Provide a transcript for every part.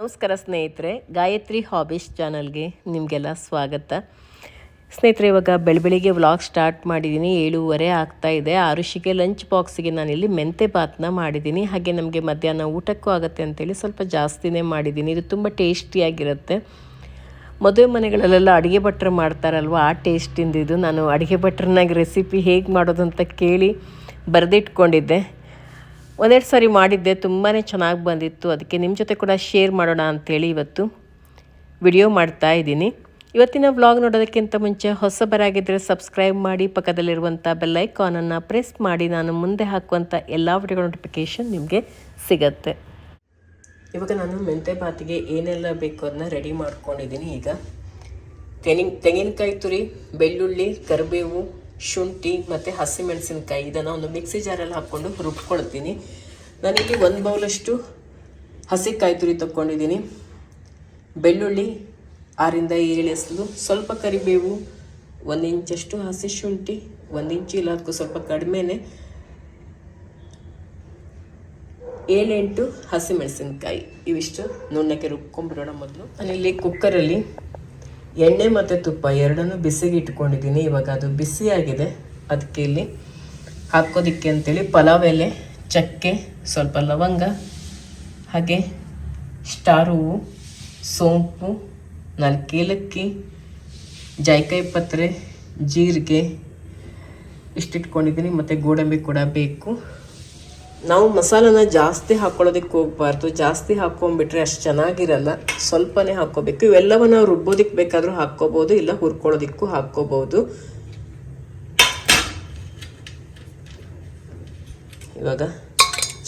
ನಮಸ್ಕಾರ ಸ್ನೇಹಿತರೆ, ಗಾಯತ್ರಿ ಹಾಬೀಸ್ ಚಾನಲ್ಗೆ ನಿಮಗೆಲ್ಲ ಸ್ವಾಗತ. ಸ್ನೇಹಿತರೆ, ಇವಾಗ ಬೆಳಬೆಳಿಗ್ಗೆ ವ್ಲಾಗ್ ಸ್ಟಾರ್ಟ್ ಮಾಡಿದ್ದೀನಿ ಏಳುವರೆ ಆಗ್ತಾ ಇದೆ. ಆರುಷಿಗೆ ಲಂಚ್ ಬಾಕ್ಸಿಗೆ ನಾನಿಲ್ಲಿ ಮೆಂತೆ ಭಾತ್ನ ಮಾಡಿದ್ದೀನಿ ಹಾಗೆ ನಮಗೆ ಮಧ್ಯಾಹ್ನ ಊಟಕ್ಕೂ ಆಗುತ್ತೆ ಅಂತೇಳಿ ಸ್ವಲ್ಪ ಜಾಸ್ತಿನೇ ಮಾಡಿದ್ದೀನಿ ಇದು ತುಂಬ ಟೇಸ್ಟಿಯಾಗಿರುತ್ತೆ ಮದುವೆ ಮನೆಗಳಲ್ಲೆಲ್ಲ ಅಡುಗೆ ಭಟ್ರು ಮಾಡ್ತಾರಲ್ವ, ಆ ಟೇಸ್ಟಿಂದ ಇದು ನಾನು ಅಡುಗೆ ಭಟ್ರನಾಗಿ ರೆಸಿಪಿ ಹೇಗೆ ಮಾಡೋದು ಅಂತ ಕೇಳಿ ಬರೆದಿಟ್ಕೊಂಡಿದ್ದೆ. ಒಂದೆರಡು ಸಾರಿ ಮಾಡಿದ್ದೆ ತುಂಬಾ ಚೆನ್ನಾಗಿ ಬಂದಿತ್ತು. ಅದಕ್ಕೆ ನಿಮ್ಮ ಜೊತೆ ಕೂಡ ಶೇರ್ ಮಾಡೋಣ ಅಂಥೇಳಿ ಇವತ್ತು ವಿಡಿಯೋ ಮಾಡ್ತಾ ಇದ್ದೀನಿ. ಇವತ್ತಿನ ವ್ಲಾಗ್ ನೋಡೋದಕ್ಕಿಂತ ಮುಂಚೆ ಹೊಸಬರಾಗಿದ್ದರೆ ಸಬ್ಸ್ಕ್ರೈಬ್ ಮಾಡಿ ಪಕ್ಕದಲ್ಲಿರುವಂಥ ಬೆಲ್ಲೈಕಾನನ್ನು ಪ್ರೆಸ್ ಮಾಡಿ, ನಾನು ಮುಂದೆ ಹಾಕುವಂಥ ಎಲ್ಲ ವಿಡಿಯೋ ನೋಟಿಫಿಕೇಷನ್ ನಿಮಗೆ ಸಿಗತ್ತೆ. ಇವಾಗ ನಾನು ಮೆಂತೆ ಬಾತಿಗೆ ಏನೆಲ್ಲ ಬೇಕು ಅದನ್ನ ರೆಡಿ ಮಾಡ್ಕೊಂಡಿದ್ದೀನಿ. ಈಗ ತೆಂಗಿನ ತೆಂಗಿನಕಾಯಿ ತುರಿ, ಬೆಳ್ಳುಳ್ಳಿ, ಕರಿಬೇವು ಶುಂಠಿ ಮತ್ತು ಹಸಿಮೆಣಸಿನ್ಕಾಯಿ, ಇದನ್ನು ಒಂದು ಮಿಕ್ಸಿ ಜಾರಲ್ಲಿ ಹಾಕ್ಕೊಂಡು ರುಬ್ಕೊಳ್ತೀನಿ. ನಾನಿಲ್ಲಿ ಒಂದು ಬೌಲಷ್ಟು ಹಸಿ ಕಾಯಿ ತುರಿ ತಕ್ಕೊಂಡಿದ್ದೀನಿ. ಬೆಳ್ಳುಳ್ಳಿ, ಆರಿಂದ ಏಳು ಎಸಲು ಸ್ವಲ್ಪ ಕರಿಬೇವು, ಒಂದು ಇಂಚಷ್ಟು ಹಸಿ ಶುಂಠಿ, ಒಂದು ಇಂಚು ಇಲ್ಲ ಅದಕ್ಕೂ ಸ್ವಲ್ಪ ಕಡಿಮೆನೆ ಏಳೆಂಟು ಹಸಿಮೆಣಸಿನ್ಕಾಯಿ. ಇವಿಷ್ಟು ನುಣ್ಣಕ್ಕೆ ರುಬ್ಕೊಂಡ್ಬಿಡೋಣ ಮೊದಲು. ನಾನಿಲ್ಲಿ ಕುಕ್ಕರಲ್ಲಿ ಎಣ್ಣೆ ಮತ್ತು ತುಪ್ಪ ಎರಡನ್ನೂ ಬಿಸಿಗೆ ಇಟ್ಕೊಂಡಿದ್ದೀನಿ. ಇವಾಗ ಅದು ಬಿಸಿಯಾಗಿದೆ. ಅದಕ್ಕೆ ಇಲ್ಲಿ ಹಾಕೋದಕ್ಕೆ ಅಂತೇಳಿ ಪಲಾವ್ ಎಲೆ, ಚಕ್ಕೆ, ಸ್ವಲ್ಪ ಲವಂಗ, ಹಾಗೆ ಸ್ಟಾರ್ ಹೂವು, ಸೋಂಪು ನಾಲ್ಕು ಏಲಕ್ಕಿ ಜಾಯ್ಕಾಯಿ ಪತ್ರೆ, ಜೀರಿಗೆ ಇಷ್ಟಿಟ್ಕೊಂಡಿದ್ದೀನಿ. ಮತ್ತು ಗೋಡಂಬಿ ಕೂಡ ಬೇಕು. ನಾವು ಮಸಾಲನ ಜಾಸ್ತಿ ಹಾಕೊಳ್ಳೋದಕ್ಕೆ ಹೋಗಬಾರ್ದು, ಜಾಸ್ತಿ ಹಾಕೊಂಡ್ಬಿಟ್ರೆ ಅಷ್ಟು ಚೆನ್ನಾಗಿರಲ್ಲ, ಸ್ವಲ್ಪನೇ ಹಾಕ್ಕೋಬೇಕು. ಇವೆಲ್ಲವನ್ನ ನಾವು ರುಬ್ಬೋದಕ್ಕೆ ಬೇಕಾದರೂ ಹಾಕ್ಕೋಬೋದು, ಇಲ್ಲ ಹುರ್ಕೊಳ್ಳೋದಕ್ಕೂ ಹಾಕ್ಕೋಬೋದು. ಇವಾಗ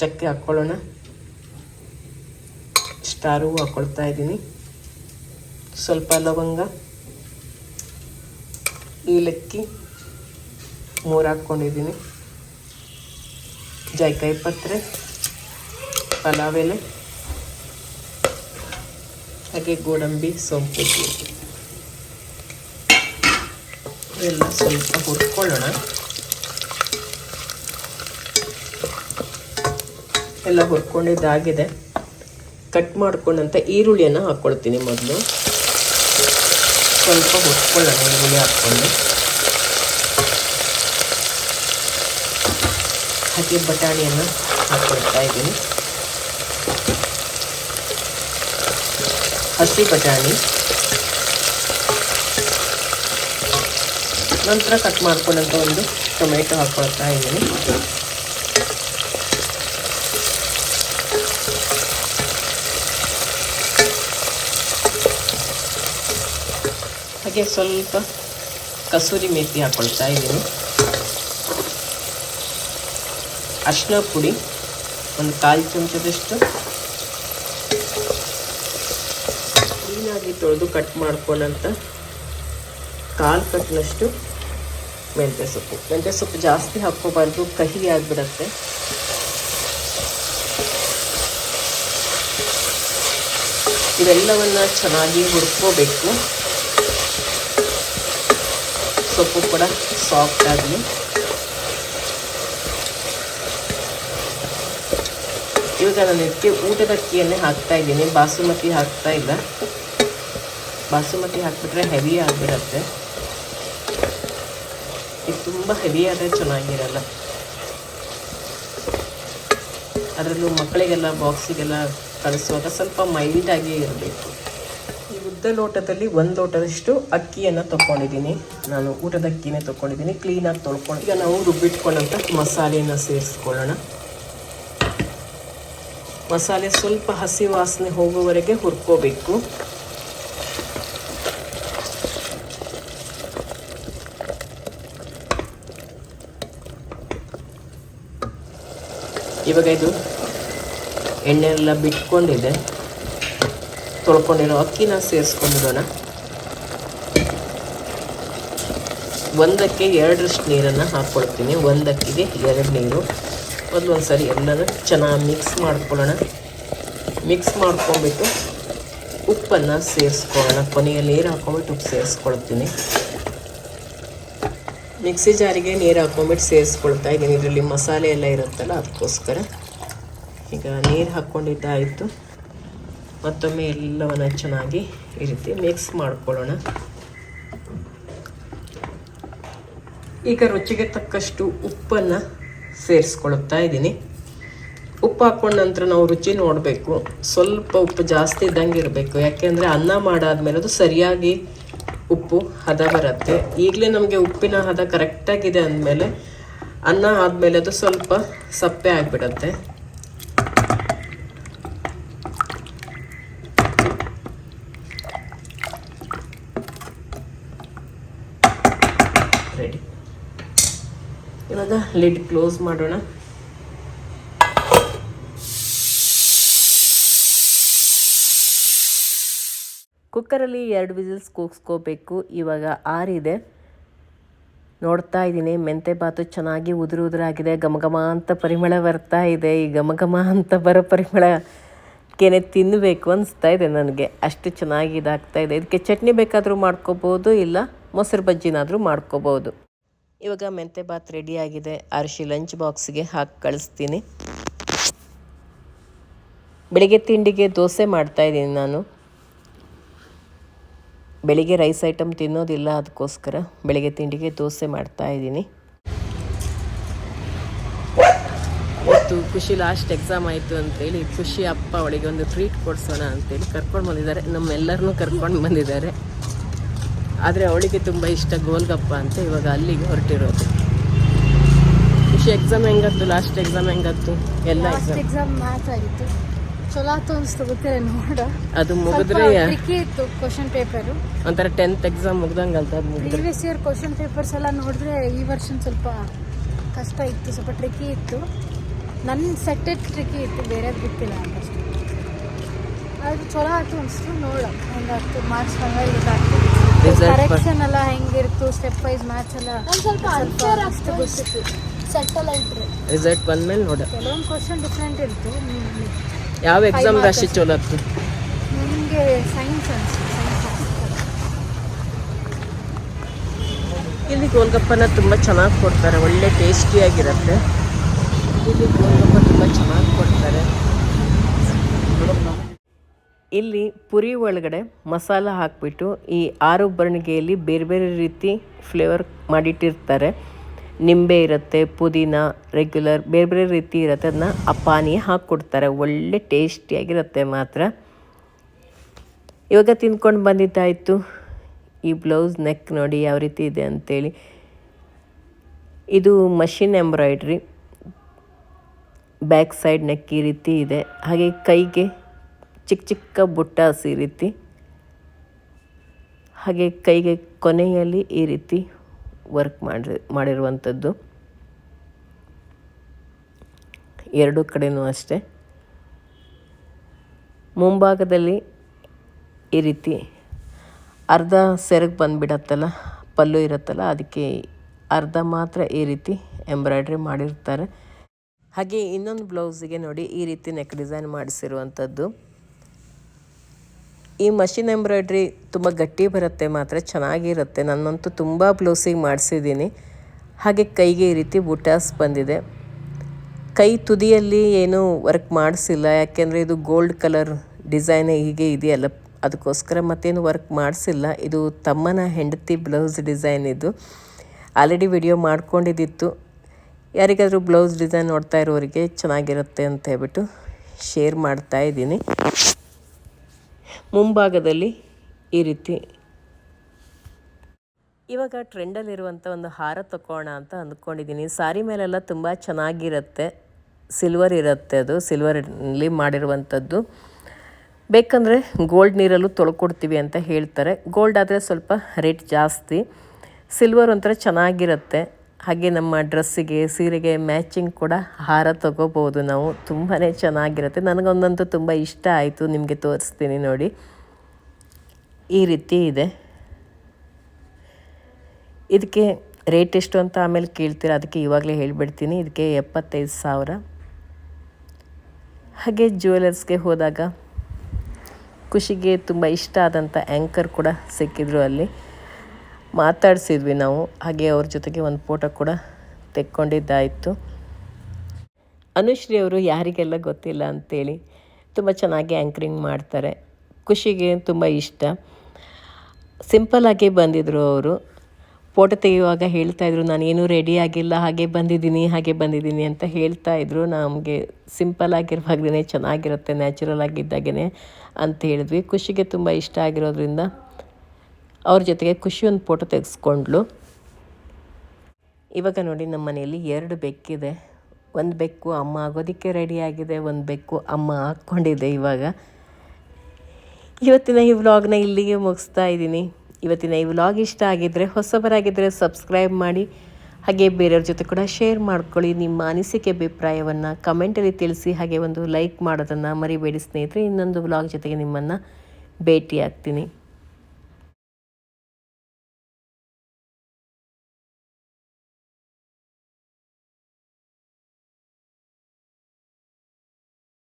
ಚಕ್ಕೆ ಹಾಕ್ಕೊಳ್ಳೋಣ. ಸ್ಟಾರು ಹಾಕ್ಕೊಳ್ತಾ ಇದ್ದೀನಿ. ಸ್ವಲ್ಪ ಲವಂಗ, ಏಲಕ್ಕಿ, ಮೂರು ಹಾಕ್ಕೊಂಡಿದ್ದೀನಿ. ಜಾಯ್ಕಾಯಿ ಪತ್ರೆ ಪಲಾವ್ ಎಲೆ ಹಾಗೆ ಗೋಡಂಬಿ, ಸೋಂಪು ಎಲ್ಲ ಸ್ವಲ್ಪ ಹುರ್ಕೊಳ್ಳೋಣ. ಎಲ್ಲ ಹುರ್ಕೊಂಡಿದ್ದಾಗಿದೆ. ಕಟ್ ಮಾಡ್ಕೊಂಡಂತ ಈರುಳ್ಳಿಯನ್ನು ಹಾಕ್ಕೊಳ್ತೀನಿ ಮೊದಲು. ಸ್ವಲ್ಪ ಹುರ್ಕೊಳ್ಳೋಣ, ಈರುಳ್ಳಿ ಹಾಕ್ಕೊಂಡು. ಹಾಗೆ ಬಟಾಣಿಯನ್ನು ಹಾಕ್ಕೊಳ್ತಾ ಇದ್ದೀನಿ. ಹಸಿ ಬಟಾಣಿ. ನಂತರ ಕಟ್ ಮಾಡ್ಕೊಂಡಂಥ ಒಂದು ಟೊಮೆಟೊ ಹಾಕ್ಕೊಳ್ತಾ ಇದ್ದೀನಿ. ಹಾಗೆ ಸ್ವಲ್ಪ ಕಸೂರಿ ಮೇಥಿ ಹಾಕ್ಕೊಳ್ತಾ ಇದ್ದೀನಿ. ಅರಿಶಿನ ಪುಡಿ, ಒಂದು ಕಾಲು ಚಮಚದಷ್ಟು. ಕ್ಲೀನಾಗಿ ತೊಳೆದು ಕಟ್ ಮಾಡ್ಕೊಂಡಂತ ಕಾಲು ಕಟ್ನಷ್ಟು ಮೆಂತ್ಯ ಸೊಪ್ಪು. ಮೆಂತ್ಯ ಸೊಪ್ಪು ಜಾಸ್ತಿ ಹಾಕ್ಕೋಬಾರ್ದು, ಕಹಿ ಆಗಿಬಿಡತ್ತೆ. ಇವೆಲ್ಲವನ್ನು ಚೆನ್ನಾಗಿ ಹುರ್ಕೋಬೇಕು. ಸೊಪ್ಪು ಕೂಡ ಸಾಫ್ಟ್ ಆಗಲಿ ಇವಾಗ ನಾನು ಇದಕ್ಕೆ ಊಟದ ಅಕ್ಕಿಯನ್ನೇ ಹಾಕ್ತಾ ಇದ್ದೀನಿ. ಬಾಸುಮತಿ ಹಾಕ್ತಾ ಇಲ್ಲ. ಬಾಸುಮತಿ ಹಾಕಿಬಿಟ್ರೆ ಹೆವಿ ಆಗಿರುತ್ತೆ ಇದು ತುಂಬ ಹೆವಿ ಆದರೆ ಚೆನ್ನಾಗಿರಲ್ಲ. ಅದರಲ್ಲೂ ಮಕ್ಕಳಿಗೆಲ್ಲ ಬಾಕ್ಸಿಗೆಲ್ಲ ಕಳಿಸುವಾಗ ಸ್ವಲ್ಪ ಮೈಲ್ಡಾಗಿ ಇರಬೇಕು. ಈ ಉದ್ದ ಲೋಟದಲ್ಲಿ ಒಂದು ಲೋಟದಷ್ಟು ಅಕ್ಕಿಯನ್ನು ತೊಗೊಂಡಿದ್ದೀನಿ ನಾನು ಊಟದ ಅಕ್ಕಿನೇ ತೊಗೊಂಡಿದ್ದೀನಿ ಕ್ಲೀನಾಗಿ ತೊಳ್ಕೊಂಡು ಈಗ ನಾವು ರುಬ್ಬಿಟ್ಕೊಂಡಂಥ ಮಸಾಲೆಯನ್ನು ಸೇರಿಸ್ಕೊಳ್ಳೋಣ. ಮಸಾಲೆ ಸ್ವಲ್ಪ ಹಸಿ ವಾಸನೆ ಹೋಗುವವರೆಗೆ ಹುರ್ಕೋಬೇಕು. ಇವಾಗ ಇದು ಎಣ್ಣೆ ಎಲ್ಲ ಬಿಟ್ಕೊಂಡಿದೆ. ತೊಳ್ಕೊಂಡಿರೋ ಅಕ್ಕಿನ ಸೇರಿಸ್ಕೊಂಡಿರೋಣ ಒಂದಕ್ಕೆ ಎರಡರಷ್ಟು ನೀರನ್ನು ಹಾಕ್ಕೊಳ್ತೀನಿ ಒಂದಕ್ಕಿಗೆ ಎರಡು ನೀರು. ಮೊದಲು ಒಂದು ಸರಿ ಎಲ್ಲನೂ ಚೆನ್ನಾಗಿ ಮಿಕ್ಸ್ ಮಾಡ್ಕೊಳ್ಳೋಣ. ಮಿಕ್ಸ್ ಮಾಡ್ಕೊಂಬಿಟ್ಟು ಉಪ್ಪನ್ನು ಸೇರಿಸ್ಕೊಳ್ಳೋಣ. ಕೊನೆಯಲ್ಲಿ ನೀರು ಹಾಕೊಂಬಿಟ್ಟು ಉಪ್ಪು ಸೇರಿಸ್ಕೊಳ್ತೀನಿ. ಮಿಕ್ಸಿ ಜಾರಿಗೆ ನೀರು ಹಾಕ್ಕೊಂಬಿಟ್ಟು ಸೇರಿಸ್ಕೊಳ್ತಾ ಇದ್ದೀನಿ. ಇದರಲ್ಲಿ ಮಸಾಲೆ ಎಲ್ಲ ಇರುತ್ತಲ್ಲ, ಅದಕ್ಕೋಸ್ಕರ. ಈಗ ನೀರು ಹಾಕ್ಕೊಂಡಿದ್ದಾಯಿತು ಮತ್ತೊಮ್ಮೆ ಎಲ್ಲವನ್ನು ಚೆನ್ನಾಗಿ ಈ ರೀತಿ ಮಿಕ್ಸ್ ಮಾಡ್ಕೊಳ್ಳೋಣ. ಈಗ ರುಚಿಗೆ ತಕ್ಕಷ್ಟು ಉಪ್ಪನ್ನು ಸೇರಿಸ್ಕೊಳ್ತಾ ಇದ್ದೀನಿ. ಉಪ್ಪು ಹಾಕ್ಕೊಂಡ ನಂತರ ನಾವು ರುಚಿ ನೋಡಬೇಕು. ಸ್ವಲ್ಪ ಉಪ್ಪು ಜಾಸ್ತಿ ಇದ್ದಂಗೆ ಇರಬೇಕು. ಯಾಕೆಂದರೆ ಅನ್ನ ಮಾಡಾದ್ಮೇಲೆ ಅದು ಸರಿಯಾಗಿ ಉಪ್ಪು ಹದ ಬರುತ್ತೆ. ಈಗಲೇ ನಮಗೆ ಉಪ್ಪಿನ ಹದ ಕರೆಕ್ಟಾಗಿದೆ ಅಂದಮೇಲೆ ಅನ್ನ ಆದಮೇಲೆ ಅದು ಸ್ವಲ್ಪ ಸಪ್ಪೆ ಆಗಿಬಿಡತ್ತೆ ರೆಡಿ ಇವಾಗ ಲಿಡ್ ಕ್ಲೋಸ್ ಮಾಡೋಣ. ಕುಕ್ಕರಲ್ಲಿ ಎರಡು ವಿಸಿಲ್ಸ್ ಕೂಗಿಸ್ಕೋಬೇಕು. ಇವಾಗ ಆರಿದೆ. ನೋಡ್ತಾ ಇದ್ದೀನಿ, ಮೆಂತೆ ಬಾತು ಚೆನ್ನಾಗಿ ಉದುರು ಉದುರಾಗಿದೆ. ಘಮ ಅಂತ ಪರಿಮಳ ಬರ್ತಾ ಇದೆ. ಈ ಘಮ ಘಮ ಅಂತ ಬರೋ ಪರಿಮಳಕ್ಕೇನೆ ತಿನ್ನಬೇಕು ಅನಿಸ್ತಾ ಇದೆ ನನಗೆ. ಅಷ್ಟು ಚೆನ್ನಾಗಿ ಇದಾಗ್ತಾ ಇದೆ. ಇದಕ್ಕೆ ಚಟ್ನಿ ಬೇಕಾದರೂ ಮಾಡ್ಕೋಬೋದು, ಇಲ್ಲ ಮೊಸರು ಬಜ್ಜಿನಾದರೂ ಮಾಡ್ಕೋಬೋದು. ಇವಾಗ ಮೆಂತೆ ಬಾತ್ ರೆಡಿಯಾಗಿದೆ ಅರಿಶಿ ಲಂಚ್ ಬಾಕ್ಸ್ಗೆ ಹಾಕಿ ಕಳಿಸ್ತೀನಿ. ಬೆಳಿಗ್ಗೆ ತಿಂಡಿಗೆ ದೋಸೆ ಮಾಡ್ತಾ ಇದ್ದೀನಿ ನಾನು. ಬೆಳಿಗ್ಗೆ ರೈಸ್ ಐಟಮ್ ತಿನ್ನೋದಿಲ್ಲ ಅದಕ್ಕೋಸ್ಕರ ಬೆಳಿಗ್ಗೆ ತಿಂಡಿಗೆ ದೋಸೆ ಮಾಡ್ತಾ ಇದ್ದೀನಿ. ಇವತ್ತು ಖುಷಿ ಲಾಸ್ಟ್ ಎಕ್ಸಾಮ್ ಆಯಿತು ಅಂತೇಳಿ, ಖುಷಿ ಅಪ್ಪ ಅವಳಿಗೆ ಒಂದು ಟ್ರೀಟ್ ಕೊಡಿಸೋಣ ಅಂತೇಳಿ ಕರ್ಕೊಂಡು ಬಂದಿದ್ದಾರೆ. ನಮ್ಮೆಲ್ಲರನ್ನೂ ಕರ್ಕೊಂಡು ಬಂದಿದ್ದಾರೆ. ಆದರೆ ಅವಳಿಗೆ ತುಂಬ ಇಷ್ಟ ಗೋಲ್ಗಪ್ಪ ಅಂತ ಇವಾಗ ಅಲ್ಲಿಗೆ ಹೊರಟಿರೋದು. ಖುಷಿ ಎಕ್ಸಾಮ್ ಹೆಂಗತ್ತು? ಲಾಸ್ಟ್ ಎಕ್ಸಾಮ್ ಹೆಂಗತ್ತು? ಎಲ್ಲ ಎಕ್ಸಾಮ್ ಮ್ಯಾಥ್ ಆಗಿತ್ತು. ಚಲೋ ಆಯ್ತು ಅನ್ಸ್ತು ಗೊತ್ತಿಲ್ಲ ನೋಡ. ಅದು ಮುಗಿದ್ರೆ ಟ್ರಿಕಿ ಇತ್ತು ಕ್ವಶನ್ ಪೇಪರು ಒಂಥರ ಟೆಂತ್ ಎಕ್ಸಾಮ್ ಮುಗ್ದಂಗೆ ಅಂತ ಪ್ರೀವಿಯಸ್ ಇಯರ್ ಕ್ವಶನ್ ಪೇಪರ್ಸ್ ಎಲ್ಲ ನೋಡಿದ್ರೆ ಈ ವರ್ಷ ಸ್ವಲ್ಪ ಕಷ್ಟ ಇತ್ತು ಸ್ವಲ್ಪ ಟ್ರಿಕಿ ಇತ್ತು. ನನ್ನ ಸೆಟ್ಟೆಡ್ ಟ್ರಿಕಿ ಇತ್ತು ಬೇರೆ ಗೊತ್ತಿಲ್ಲ ಅಷ್ಟೇ ಅದು ಚಲೋ ಆಯ್ತು ಅನಿಸ್ತು ನೋಡ ಹೆಂಗಾಗ್ತು ಮಾರ್ಕ್ಸ್ ಬಂದಾಗ ಗೊತ್ತಾಗ್ತು Result ಬ- ಕರೆಕ್ಷನ್ ಎಲ್ಲ ಹೆಂಗಿರ್ತು ಸ್ಟೆಪ್ ವೈಸ್ ಮ್ಯಾಚ್ ಎಲ್ಲ ಸ್ವಲ್ಪ ಅಷ್ಟು ಗೊತ್ತಿತ್ತು. ಸೆಟ್ಟಲ್ ಐತ್ರಿ ರಿಸಲ್ಟ್ ಬಂದ್ಮೇಲೆ ನೋಡ ಕೆಲವೊಂದು ಕ್ವಶನ್ ಡಿಫ್ರೆಂಟ್ ಇತ್ತು ಯಾವ ಎಕ್ಸಾಮ್ ರಾಶಿ ಚಲೋ ಆಯ್ತು ನಿಮಗೆ ಸೈನ್ಸ್ ಇಲ್ಲಿ ಗೋಲ್ಗಪ್ಪನ ತುಂಬ ಚೆನ್ನಾಗಿ ಕೊಡ್ತಾರೆ. ಒಳ್ಳೆ ಟೇಸ್ಟಿಯಾಗಿರುತ್ತೆ ಇಲ್ಲಿ ಗೋಲ್ಗಪ್ಪ ತುಂಬ ಚೆನ್ನಾಗಿ ಕೊಡ್ತಾರೆ. ಇಲ್ಲಿ ಪುರಿ ಒಳಗಡೆ ಮಸಾಲ ಹಾಕಿಬಿಟ್ಟು ಈ ಆರು ಬರಣಿಗೆಯಲ್ಲಿ ಬೇರೆ ಬೇರೆ ರೀತಿ ಫ್ಲೇವರ್ ಮಾಡಿಟ್ಟಿರ್ತಾರೆ. ನಿಂಬೆ ಇರುತ್ತೆ, ಪುದೀನ ರೆಗ್ಯುಲರ್ ಬೇರೆ ಬೇರೆ ರೀತಿ ಇರುತ್ತೆ, ಅದನ್ನ ಆ ಪಾನಿ ಹಾಕ್ಕೊಡ್ತಾರೆ. ಒಳ್ಳೆ ಟೇಸ್ಟಿಯಾಗಿರುತ್ತೆ ಮಾತ್ರ. ಇವಾಗ ತಿನ್ಕೊಂಡು ಬಂದಿದ್ದಾಯಿತು. ಈ ಬ್ಲೌಸ್ ನೆಕ್ ನೋಡಿ ಯಾವ ರೀತಿ ಇದೆ ಅಂತೇಳಿ. ಇದು machine embroidery back side neck ಈ ರೀತಿ ಇದೆ. ಹಾಗೆ ಕೈಗೆ ಚಿಕ್ಕ ಚಿಕ್ಕ ಬುಟ್ಟ ರೀತಿ ಹಾಗೆ ಕೈಗೆ ಕೊನೆಯಲ್ಲಿ ಈ ರೀತಿ ವರ್ಕ್ ಮಾಡಿ ಮಾಡಿರುವಂಥದ್ದು. ಎರಡೂ ಕಡೆಯೂ ಅಷ್ಟೇ. ಮುಂಭಾಗದಲ್ಲಿ ಈ ರೀತಿ ಅರ್ಧ ಸೆರಗು ಬಂದುಬಿಡತ್ತಲ್ಲ, ಪಲ್ಲು ಇರುತ್ತಲ್ಲ, ಅದಕ್ಕೆ ಅರ್ಧ ಮಾತ್ರ ಈ ರೀತಿ ಎಂಬ್ರಾಯ್ಡ್ರಿ ಮಾಡಿರ್ತಾರೆ. ಹಾಗೆ ಇನ್ನೊಂದು ಬ್ಲೌಸಿಗೆ ನೋಡಿ ಈ ರೀತಿ ನೆಕ್ ಡಿಸೈನ್ ಮಾಡಿಸಿರುವಂಥದ್ದು. ಈ ಮಷಿನ್ ಎಂಬ್ರಾಯ್ಡ್ರಿ ತುಂಬ ಗಟ್ಟಿ ಬರುತ್ತೆ, ಮಾತ್ರ ಚೆನ್ನಾಗಿರುತ್ತೆ. ನನ್ನಂತೂ ತುಂಬ ಬ್ಲೌಸಿಗೆ ಮಾಡಿಸಿದ್ದೀನಿ. ಹಾಗೆ ಕೈಗೆ ಈ ರೀತಿ ಬುಟಾಸ್ ಬಂದಿದೆ. ಕೈ ತುದಿಯಲ್ಲಿ ಏನೂ ವರ್ಕ್ ಮಾಡಿಸಿಲ್ಲ, ಯಾಕೆಂದರೆ ಇದು ಗೋಲ್ಡ್ ಕಲರ್ ಡಿಸೈನ್ ಹೀಗೆ ಇದೆಯಲ್ಲ, ಅದಕ್ಕೋಸ್ಕರ ಮತ್ತೇನು ವರ್ಕ್ ಮಾಡಿಸಿಲ್ಲ. ಇದು ತಮ್ಮನ ಹೆಂಡತಿ ಬ್ಲೌಸ್ ಡಿಸೈನ್ ಇದು. ಆಲ್ರೆಡಿ ವಿಡಿಯೋ ಮಾಡ್ಕೊಂಡಿದ್ದಿತ್ತು. ಯಾರಿಗಾದರೂ ಬ್ಲೌಸ್ ಡಿಸೈನ್ ನೋಡ್ತಾ ಇರೋರಿಗೆ ಚೆನ್ನಾಗಿರುತ್ತೆ ಅಂತ ಹೇಳ್ಬಿಟ್ಟು ಶೇರ್ ಮಾಡ್ತಾ ಇದ್ದೀನಿ. ಮುಂಭಾಗದಲ್ಲಿ ಈ ರೀತಿ. ಇವಾಗ ಟ್ರೆಂಡಲ್ಲಿರುವಂಥ ಒಂದು ಹಾರ ತಗೋಣ ಅಂತ ಅಂದ್ಕೊಂಡಿದ್ದೀನಿ. ಸಾರಿ ಮೇಲೆಲ್ಲ ತುಂಬ ಚೆನ್ನಾಗಿರುತ್ತೆ. ಸಿಲ್ವರ್ ಇರುತ್ತೆ ಅದು. ಸಿಲ್ವರಲ್ಲಿ ಮಾಡಿರುವಂಥದ್ದು. ಬೇಕಂದರೆ ಗೋಲ್ಡ್ ನೀರಲ್ಲೂ ತೊಳ್ಕೊಡ್ತೀವಿ ಅಂತ ಹೇಳ್ತಾರೆ. ಗೋಲ್ಡ್ ಆದರೆ ಸ್ವಲ್ಪ ರೇಟ್ ಜಾಸ್ತಿ. ಸಿಲ್ವರ್ ಒಂಥರ ಚೆನ್ನಾಗಿರುತ್ತೆ. ಹಾಗೆ ನಮ್ಮ ಡ್ರೆಸ್ಸಿಗೆ, ಸೀರೆಗೆ ಮ್ಯಾಚಿಂಗ್ ಕೂಡ ಹಾರ ತಗೋಬೋದು ನಾವು. ತುಂಬಾ ಚೆನ್ನಾಗಿರುತ್ತೆ. ನನಗೊಂದಂತೂ ತುಂಬ ಇಷ್ಟ ಆಯಿತು ನಿಮಗೆ ತೋರಿಸ್ತೀನಿ ನೋಡಿ. ಈ ರೀತಿ ಇದೆ. ಇದಕ್ಕೆ ರೇಟ್ ಎಷ್ಟು ಅಂತ ಆಮೇಲೆ ಕೇಳ್ತೀರಾ? ಅದಕ್ಕೆ ಇವಾಗಲೇ ಹೇಳಿಬಿಡ್ತೀನಿ. ಇದಕ್ಕೆ ಎಪ್ಪತ್ತೈದು ಸಾವಿರ. ಹಾಗೆ ಜ್ಯುವೆಲರ್ಸ್ಗೆ ಹೋದಾಗ ಖುಷಿಗೆ ತುಂಬ ಇಷ್ಟ ಆದಂಥ ಆ್ಯಂಕರ್ ಕೂಡ ಸಿಕ್ಕಿದ್ರು ಅಲ್ಲಿ. ಮಾತಾಡಿಸಿದ್ವಿ ನಾವು. ಹಾಗೆ ಅವ್ರ ಜೊತೆಗೆ ಒಂದು ಫೋಟೋ ಕೂಡ ತೆಕ್ಕೊಂಡಿದ್ದಾಯಿತು. ಅನುಶ್ರೀ ಅವರು ಯಾರಿಗೆಲ್ಲ ಗೊತ್ತಿಲ್ಲ ಅಂತೇಳಿ ತುಂಬ ಚೆನ್ನಾಗಿ ಆ್ಯಂಕರಿಂಗ್ ಮಾಡ್ತಾರೆ. ಖುಷಿಗೆ ತುಂಬ ಇಷ್ಟ. ಸಿಂಪಲಾಗಿ ಬಂದಿದ್ದರು ಅವರು. ಫೋಟೋ ತೆಗೆಯುವಾಗ ಹೇಳ್ತಾಯಿದ್ರು ನಾನೇನು ರೆಡಿ ಆಗಿಲ್ಲ, ಹಾಗೆ ಬಂದಿದ್ದೀನಿ ಹಾಗೆ ಬಂದಿದ್ದೀನಿ ಅಂತ ಹೇಳ್ತಾ ಇದ್ರು. ನಮಗೆ ಸಿಂಪಲ್ ಆಗಿರುವಾಗಲೇ ಚೆನ್ನಾಗಿರುತ್ತೆ ನ್ಯಾಚುರಲ್ ಆಗಿದ್ದಾಗೇ ಅಂತ ಹೇಳಿದ್ವಿ. ಖುಷಿಗೆ ತುಂಬ ಇಷ್ಟ ಆಗಿರೋದ್ರಿಂದ ಅವ್ರ ಜೊತೆಗೆ ಖುಷಿ ಒಂದು ಫೋಟೋ ತೆಗೆಸ್ಕೊಂಡ್ಲು. ಇವಾಗ ನೋಡಿ ನಮ್ಮ ಮನೆಯಲ್ಲಿ ಎರಡು ಬೆಕ್ಕಿದೆ. ಒಂದು ಬೆಕ್ಕು ಅಮ್ಮ ಆಗೋದಕ್ಕೆ ರೆಡಿ ಆಗಿದೆ, ಒಂದು ಬೆಕ್ಕು ಅಮ್ಮ ಹಾಕ್ಕೊಂಡಿದೆ ಇವಾಗ. ಇವತ್ತಿನ ಈ ವ್ಲಾಗ್ನ ಇಲ್ಲಿಗೆ ಮುಗಿಸ್ತಾ ಇದ್ದೀನಿ. ಇವತ್ತಿನ ಈ ವ್ಲಾಗ್ ಇಷ್ಟ ಆಗಿದ್ದರೆ ಹೊಸಬರಾಗಿದ್ದರೆ ಸಬ್ಸ್ಕ್ರೈಬ್ ಮಾಡಿ. ಹಾಗೆ ಬೇರೆಯವ್ರ ಜೊತೆ ಕೂಡ ಶೇರ್ ಮಾಡ್ಕೊಳ್ಳಿ. ನಿಮ್ಮ ಅನಿಸಿಕೆ, ಅಭಿಪ್ರಾಯವನ್ನು ಕಮೆಂಟಲ್ಲಿ ತಿಳಿಸಿ. ಹಾಗೆ ಒಂದು ಲೈಕ್ ಮಾಡೋದನ್ನು ಮರಿಬೇಡಿ ಸ್ನೇಹಿತರೆ. ಇನ್ನೊಂದು ವ್ಲಾಗ್ ಜೊತೆಗೆ ನಿಮ್ಮನ್ನು ಭೇಟಿ ಆಗ್ತೀನಿ